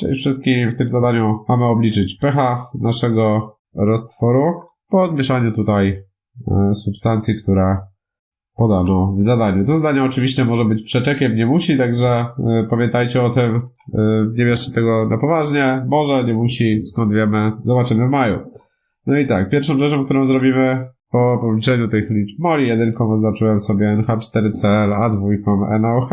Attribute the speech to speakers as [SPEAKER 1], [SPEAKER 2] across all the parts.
[SPEAKER 1] Czyli wszystkim w tym zadaniu mamy obliczyć pH naszego roztworu po zmieszaniu tutaj e, substancji, które podano w zadaniu. To zadanie oczywiście może być przeczekiem, nie musi, także e, pamiętajcie o tym. E, nie bierzcie tego na poważnie. Może, nie musi, skąd wiemy, zobaczymy w maju. No i tak, pierwszą rzeczą, którą zrobimy po policzeniu tych liczb moli, jedynką oznaczyłem sobie NH4Cl, a dwójką NaOH.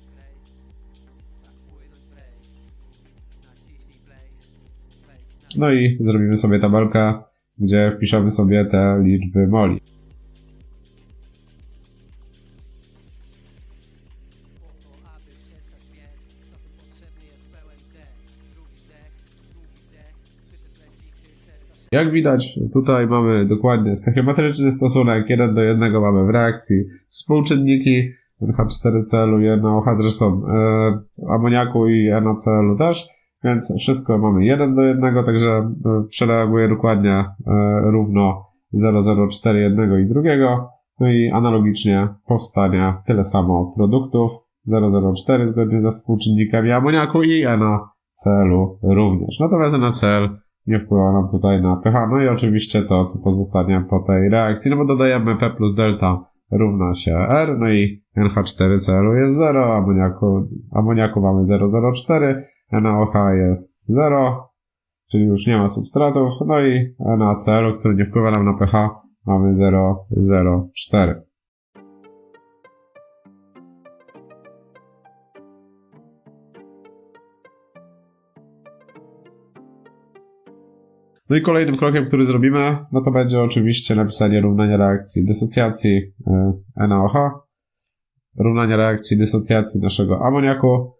[SPEAKER 2] W rejs Tak płynąć w rejs Naciśnij play Wejdź na
[SPEAKER 1] No i zrobimy sobie tabelkę, gdzie wpiszemy sobie te liczby moli. Jak widać, tutaj mamy dokładnie stachiometryczny stosunek, 1 do 1 mamy w reakcji współczynniki NH4Cl i NaOH, zresztą e, amoniaku i NaCl też, więc wszystko mamy 1 do 1, także e, przereaguje dokładnie e, równo 0,04 jednego i drugiego, no i analogicznie powstanie tyle samo produktów 0,04 zgodnie ze współczynnikami amoniaku i NaCl również. Natomiast NaCl nie wpływa nam tutaj na pH. No i oczywiście to, co pozostanie po tej reakcji, no bo dodajemy P plus delta równa się R, no i NH4Cl jest 0, amoniaku, amoniaku mamy 0,04, NaOH jest 0, czyli już nie ma substratów, no i NaCl, który nie wpływa nam na pH, mamy 0,04. No i kolejnym krokiem, który zrobimy, no to będzie oczywiście napisanie równania reakcji dysocjacji y, NaOH, równania reakcji dysocjacji naszego amoniaku.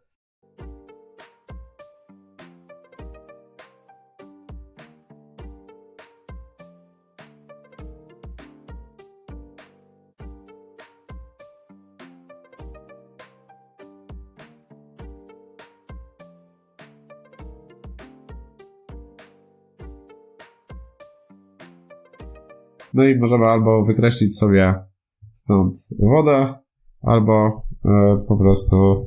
[SPEAKER 1] No i możemy albo wykreślić sobie stąd wodę, albo e, po prostu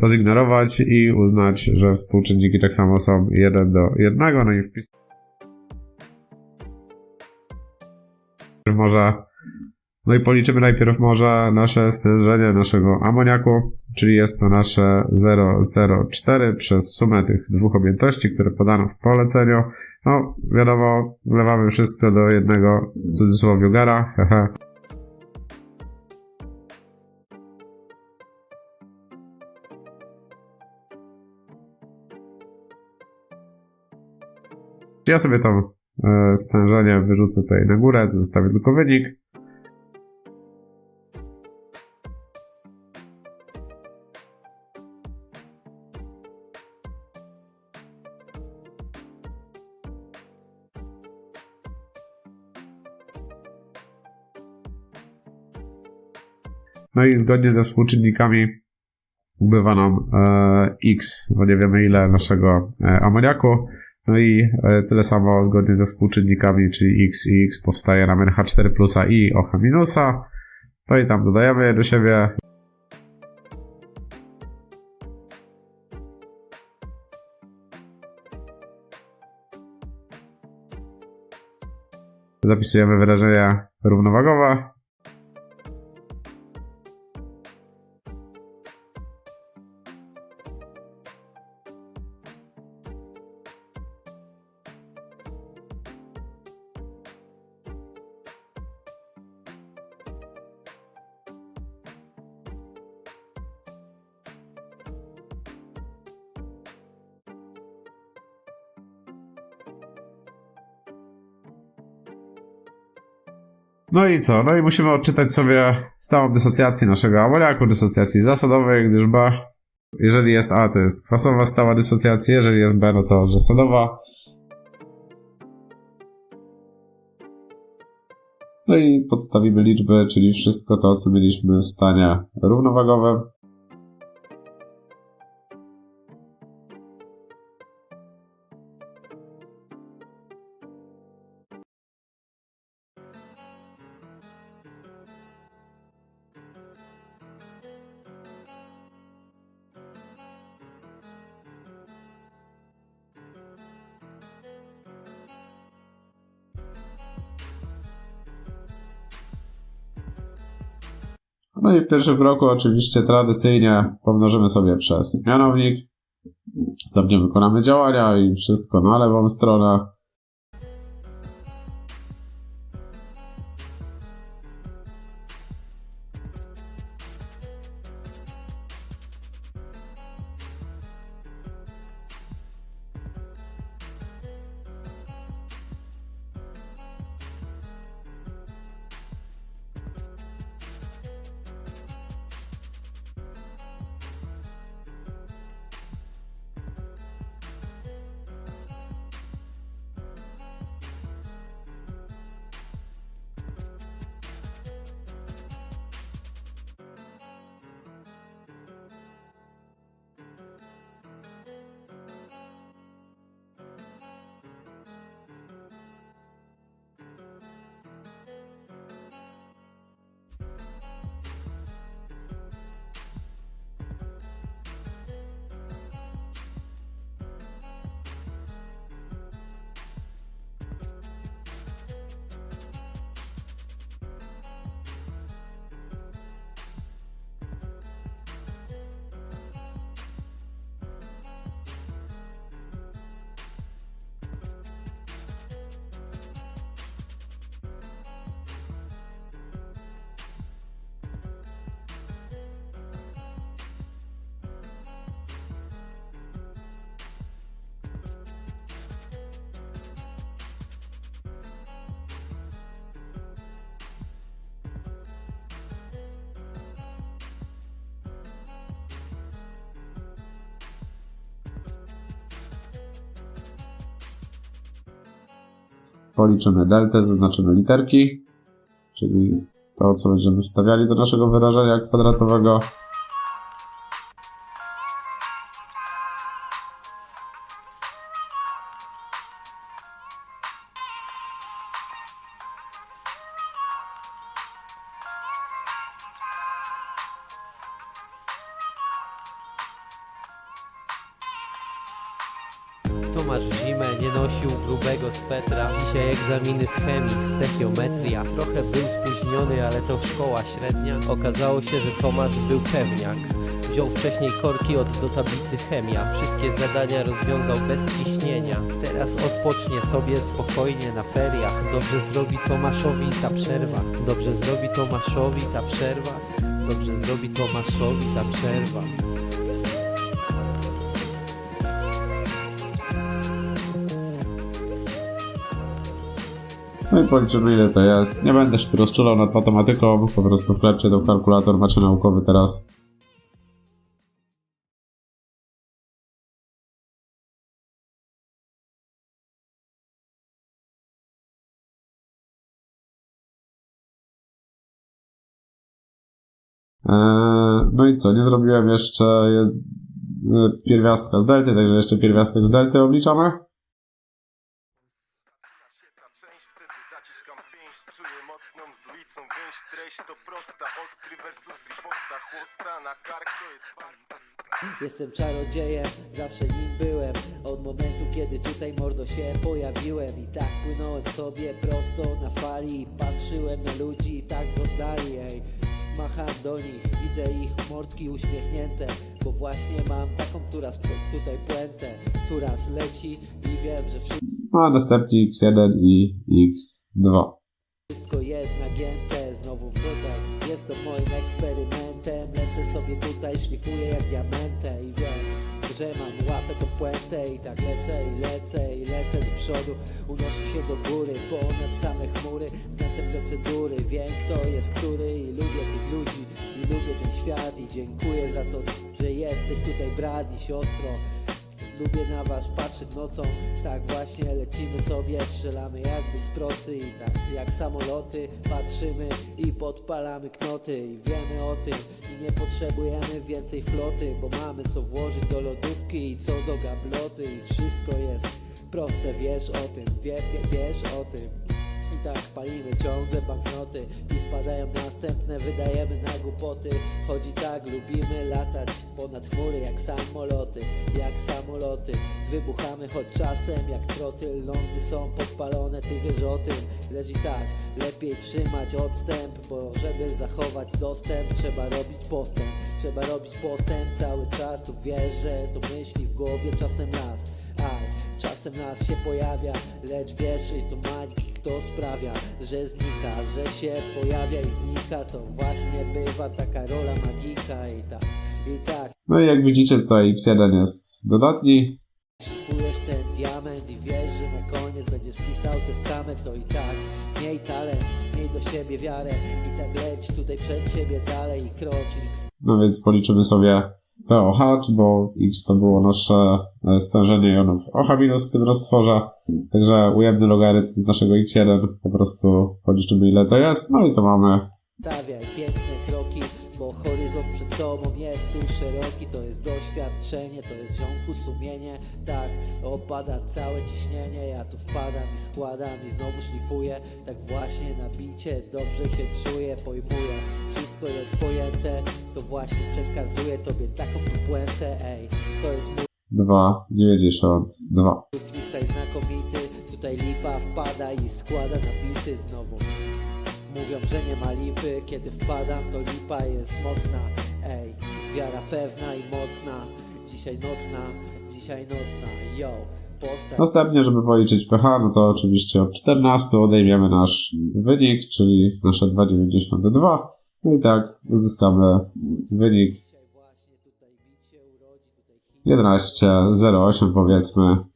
[SPEAKER 1] to zignorować i uznać, że współczynniki tak samo są 1 do 1. No i wpis. Może. No i policzymy najpierw może nasze stężenie naszego amoniaku, czyli jest to nasze 0,04 przez sumę tych dwóch objętości, które podano w poleceniu. No, wiadomo, wlewamy wszystko do jednego, w cudzysłowie, gara, hehe. Ja sobie to e, stężenie wyrzucę tutaj na górę, zostawię tylko wynik. No i zgodnie ze współczynnikami ubywa nam e, x, bo nie wiemy ile naszego e, amoniaku. No i e, tyle samo zgodnie ze współczynnikami, czyli x i x powstaje nam NH4 plusa i OH minusa. No i tam dodajemy je do siebie. Zapisujemy wyrażenia równowagowe. No i co? No i musimy odczytać sobie stałą dysocjację naszego amoniaku, dysocjacji zasadowej, gdyż B, jeżeli jest A, to jest kwasowa stała dysocjacja, jeżeli jest B, no to zasadowa. No i podstawimy liczby, czyli wszystko to, co mieliśmy w stanie równowagowym. No i w pierwszym kroku oczywiście tradycyjnie pomnożymy sobie przez mianownik. Następnie wykonamy działania i wszystko na lewą stronę. Policzymy deltę, zaznaczymy literki, czyli to, co będziemy wstawiali do naszego wyrażenia kwadratowego.
[SPEAKER 2] Tomasz zimę nie nosił grubego swetra. Dzisiaj egzaminy z chemii, stechiometria Trochę był spóźniony, ale to szkoła średnia. Okazało się, że Tomasz był pewniak. Wziął wcześniej korki od do tablicy chemia. Wszystkie zadania rozwiązał bez ciśnienia. Teraz odpocznie sobie spokojnie na feriach. Dobrze zrobi Tomaszowi ta przerwa. Dobrze zrobi Tomaszowi ta przerwa. Dobrze zrobi Tomaszowi ta przerwa
[SPEAKER 1] No i policzymy ile to jest. Nie będę się tu rozczulał nad matematyką, po prostu wklepcie do kalkulator, macie naukowy teraz. Eee, no i co, nie zrobiłem jeszcze e, pierwiastka z delty, także jeszcze pierwiastek z delty obliczamy.
[SPEAKER 3] Chłosta na kark to jest
[SPEAKER 2] Jestem czarodziejem, zawsze nim byłem. Od momentu, kiedy tutaj mordo się pojawiłem. I tak płynąłem sobie prosto na fali. Patrzyłem na ludzi i tak z oddali ej. Macham do nich, widzę ich mordki uśmiechnięte. Bo właśnie mam taką, która sp- tutaj puentę Turas leci i wiem, że wszystko
[SPEAKER 1] No a następnie x1 i x2.
[SPEAKER 2] Wszystko jest nagięte, znowu w drogach Jest to moim eksperymentem. Lecę sobie tutaj, szlifuję jak diamentę I wiem, że mam łapę do puentę I tak lecę i lecę i lecę do przodu. Unoszę się do góry, ponad same chmury Znam te procedury, wiem kto jest który I lubię tych ludzi, i lubię ten świat I dziękuję za to, że jesteś tutaj brat i siostro Lubię na was patrzeć nocą, tak właśnie lecimy sobie, strzelamy jakby z procy. I tak jak samoloty patrzymy i podpalamy knoty. I wiemy o tym i nie potrzebujemy więcej floty, bo mamy co włożyć do lodówki i co do gabloty. I wszystko jest proste, wiesz o tym, wie, wie, wiesz o tym. Tak palimy ciągle banknoty i wpadają następne, wydajemy na głupoty. Chodzi tak, lubimy latać ponad chmury jak samoloty, jak samoloty. Wybuchamy choć czasem jak troty, lądy są podpalone, ty wiesz o tym. Lecz i tak, lepiej trzymać odstęp, bo żeby zachować dostęp trzeba robić postęp. Trzeba robić postęp cały czas, tu wiesz, że to myśli w głowie czasem nas. Aj, czasem nas się pojawia, lecz wiesz i to magik kto sprawia, że znika, że się pojawia i znika, to właśnie bywa taka rola magika i tak, i tak.
[SPEAKER 1] No i jak widzicie tutaj x1 jest dodatni.
[SPEAKER 2] Szlifujesz ten diament i wiesz, że na koniec będziesz pisał testament, to i tak miej talent, miej do siebie wiarę i tak leć tutaj przed siebie dalej i krocznik
[SPEAKER 1] No więc policzymy sobie POH, bo X to było nasze e, stężenie jonów OH minus w tym roztworze. Także ujemny logarytm z naszego X1 po prostu policzymy ile to jest. No i to mamy
[SPEAKER 2] bo horyzont przed tobą jest tu szeroki. To jest doświadczenie, to jest ziomku sumienie. Tak, opada całe ciśnienie. Ja tu wpadam i składam i znowu szlifuję. Tak właśnie na bicie dobrze się czuję, pojmuję. Wszystko jest pojęte, to właśnie przekazuję tobie taką tu puentę. Ej, to jest mój
[SPEAKER 1] 2,92.
[SPEAKER 2] freestyle znakomity. Tutaj lipa wpada i składa na bity znowu. Mówią, że nie ma lipy, kiedy wpadam to lipa jest mocna. Ej, wiara pewna i mocna. Dzisiaj nocna, dzisiaj nocna. Yo, postać
[SPEAKER 1] Następnie, żeby policzyć pH, no to oczywiście od 14 odejmiemy nasz wynik, czyli nasze 2,92. No i tak uzyskamy wynik
[SPEAKER 2] Dzisiaj właśnie tutaj bit się urodzi Tutaj hit,
[SPEAKER 1] 11,08 powiedzmy.
[SPEAKER 2] ziomek,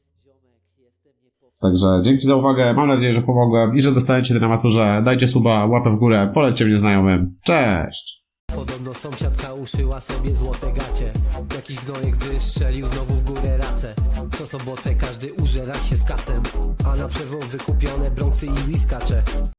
[SPEAKER 2] jestem niepowtarzalny
[SPEAKER 1] Także dzięki za uwagę, mam nadzieję, że pomogłem i że dostaniecie to na maturze. Dajcie suba, łapę w górę, polećcie mnie znajomym. Cześć!
[SPEAKER 2] Podobno sąsiadka uszyła sobie złote gacie Jakiś gnojek wystrzelił znowu w górę racę Co sobotę każdy użera się z kacem A na przewo wykupione brąksy i whiskacze